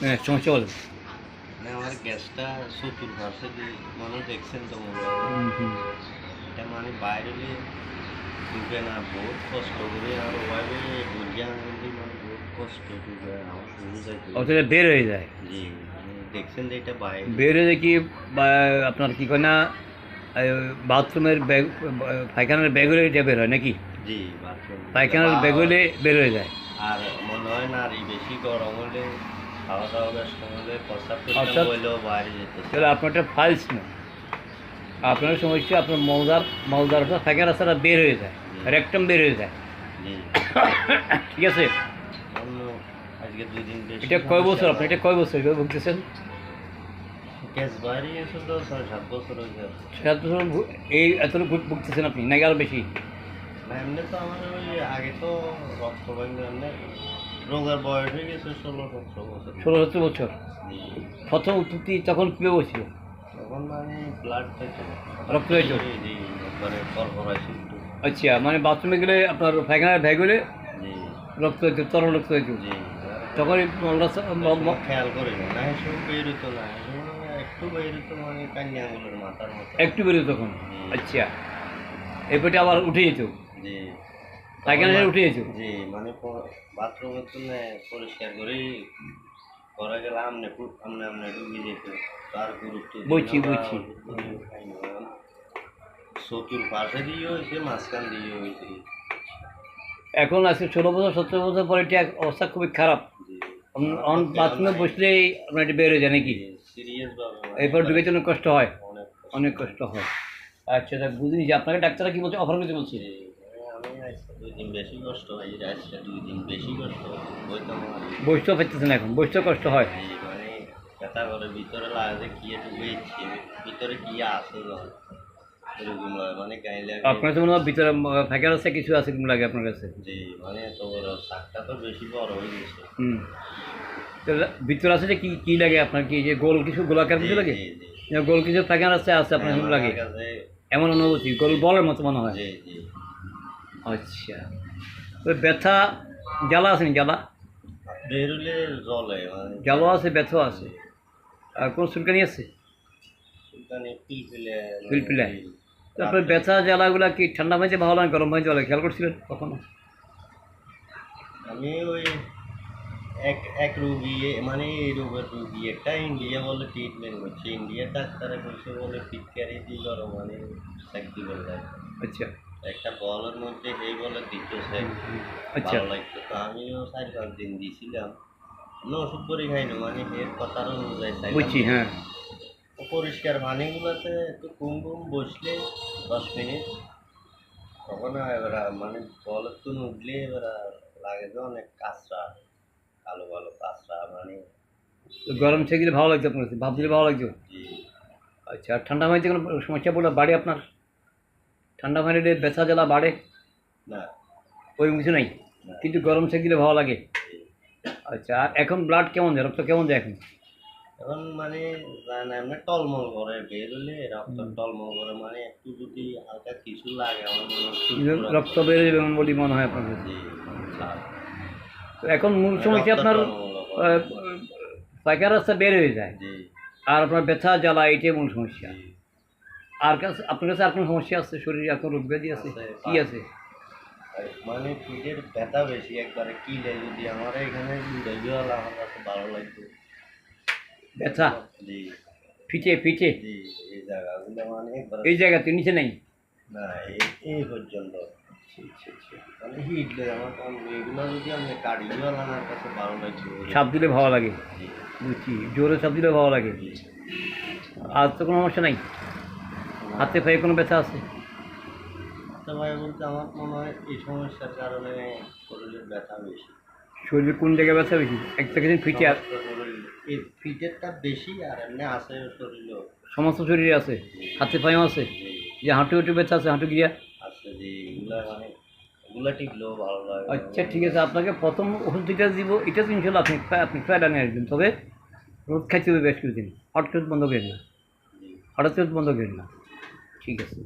হ্যাঁ সমস্যা বলেন। মানে আমার গ্যাসটা চতুর্পাশে দিয়ে মনে দেখছেন তো। এটা মানে বাইরে ঢুকে না বহুত কষ্ট করে আর ওভাবে আনলে মানে বহুত কষ্ট ঢুকে আমার শুরু অথবা বের হয়ে যায়। জি মানে দেখছেন যে এটা বাইরে। বের হয়ে যায় কি আপনার কি কয় না বাথরুমের ব্যাগ পায়খানার ব্যাগ হলে এটা বের হয় নাকি? জি বাথরুম। পায়খানার ব্যাগ হলে বের হয়ে যায়। আর মনে হয় না আর বেশি গরম হলে খাওয়া দাওয়া প্রস্তাব। করতে বাইরে যেতে তাহলে আপনার একটা ফাইলস না। আপনার সমস্যা আপনার মৌদার মৌদারটা পায়খানা রাস্তাটা বের হয়ে যায়। রেকটাম বের হয়ে যায়। ঠিক আছে? আজকে দুই দিন এটা কয় বছর? আপনি এটা কয় বছর এভাবে ভুগতেছেন গ্যাস বাইরে তো সাত বছর এই ভুগ- ভুগতেছেন আপনি নাকি আরও বেশি এমনি তো আমার ওই আগে তো রক্ত রোগের বয়স হয়ে গেছে ষোলো সতেরো বছর। ষোলো সতেরো বছর। প্রথম উত্তরটি তখন কীভাবে বসছিল তখন মানে ব্লাড রক্ত হয়েছিল? মানে আচ্ছা মানে বাথরুমে গেলে আপনার পায়খানার ব্যাগ হলে রক্ত হইতো তরল রক্ত জি। তখন খেয়াল করি না না এসব বের হতো না মানে একটু বের হতো মানে কান্যা মাথার মতো। একটু বেরোতো তখন। আচ্ছা। এরপরে আবার উঠে যেত। জি। পায়খানা ছেড়ে উঠে জি মানে বাথরুমের জন্য পরিষ্কার করেই করা গেলে আমনে আমনে আমনে ডুবে যেত। তার গুরুত্ব বুঝছি, বুঝছি। চতুর পাশে দিয়ে হয়েছে মাঝখান দিয়ে হয়েছে। এখন আজকে ষোলো বছর সতেরো বছর পরে এটা অবস্থা খুবই খারাপ। বাথরুমে বসলেই আপনার এটা বের হয়ে যায় নাকি? মানে এরপর ঢুকে জন্য কষ্ট হয়। অনেক কষ্ট। হয়। আচ্ছা বুঝিনি যে আপনাকে ডাক্তাররা কি বলছে? অফার করতে বলছে? দুই দিন এখন কষ্ট হয়। ভিতরে আছে আপনার আছে আছে যে কি কি লাগে আপনার কি যে গোল কিছু, গোলাকার কিছু লাগে? গোল কিছু ফাঁকা রাস্তা আছে আপনার লাগে? এমন অনুভূতি, গোল বলের মতো মনে হয়। আচ্ছা ওই ব্যথা জ্বালা আছে নি জ্বালা বেরুলে জলে মানে জ্বালা আছে ব্যথা আছে আর কোন চুলকানি আছে ওখানে পিলপিলে পিলপিলে তারপরে ব্যথা জ্বালাগুলা কি ঠান্ডা হয়েছে ভালো লাগে গরম হয়েছে ভালো খেয়াল করছিলেন কখনো আমি ওই এক এক রুগী মানে এই রোগের রুগী একটা ইন্ডিয়া বলে ট্রিটমেন্ট করছে ইন্ডিয়ার ডাক্তারে বলছে বলে পিটকারি দিল মানে চাকরি বলে আচ্ছা একটা বলের মধ্যে এই বলে দিচ্ছে সে। আচ্ছা ভালো লাগতো। তো আমিও চার পাঁচ দিন দিয়েছিলাম কোনো ওষুধ করে খাই না মানে এর কথার অনুযায়ী। বুঝছি হ্যাঁ। পরিষ্কার পানিগুলোতে একটু কুম কুম বসলে দশ মিনিট। তখন এবার মানে বলের তো উঠলে এবার লাগে যে অনেক কাঁচরা কালো কালো কাঁচরা মানে গরম ছেঁকে ভালো লাগছে আপনার কাছে ভাব দিলে ভালো লাগছে আচ্ছা আর ঠান্ডা হয়েছে কোনো সমস্যা পড়লে বাড়ে আপনার? ঠান্ডা পানিতে ব্যথা জ্বালা বাড়ে? না। ওইরকম কিছু নাই? কিন্তু গরম সেঁক দিলে ভালো লাগে? আচ্ছা আর এখন ব্লাড কেমন যায়? রক্ত কেমন যায় এখন? এখন মানে এমনি টলমল করে বের হলে রক্ত টলমল করে মানে একটু যদি হালকা কিছু লাগে আমার রক্ত বেড়ে যাবে এমন বলে মনে হয় আপনার স্যার। তো এখন মূল সমস্যা আপনার রক্ত টলমল করে। পায়খানা রাস্তা বের হয়ে যায়। আর আপনার ব্যথা জ্বালা এটাই মূল সমস্যা। আর কাছে আপনার কাছে আর কোনো সমস্যা আছে? শরীরে এখন রোগ ব্যাধি আছে? কি আছে। মানে পিঠের ব্যথা বেশি একবারে কিলে যদি আমার এখানে আমার কাছে ভালো লাগতো। ব্যথা? জি। ফিটে ফিটে? জি এই জায়গাগুলো মানে এই জায়গাতে নিচে নেই? না এই পর্যন্ত। মানে সাপ দিলে ভালো লাগে। বুঝছি জোরে সাপ দিলে ভালো লাগে। আর তো কোনো সমস্যা নাই? হাতে পায়ে কোনো ব্যথা আছে? ভাই বলতে আমার মনে হয় এই সমস্যার কারণে শরীরের ব্যথা বেশি। শরীরে কোন জায়গায় ব্যথা বেশি? এক সেকেন্ড ফিটে এই পিঠেরটা বেশি আর এমনি আছে শরীরেও। সমস্ত শরীরে আছে? হাতে পায়েও আছে? যে হাঁটু হাঁটু ব্যথা আছে হাঁটু গিয়া? আছে যে এগুলা মানে এগুলা ভালো লাগে। আচ্ছা ঠিক আছে আপনাকে প্রথম ওষুধ যেটা দিব। এটা তো ইনশাল্লাহ আপনি আপনি ফ্যাট আনিয়ে আসবেন তবে রোদ খাইতে হবে বেশ কিছুদিন। করে বন্ধ করেন না হঠাৎ বন্ধ করেন না ঠিক আছে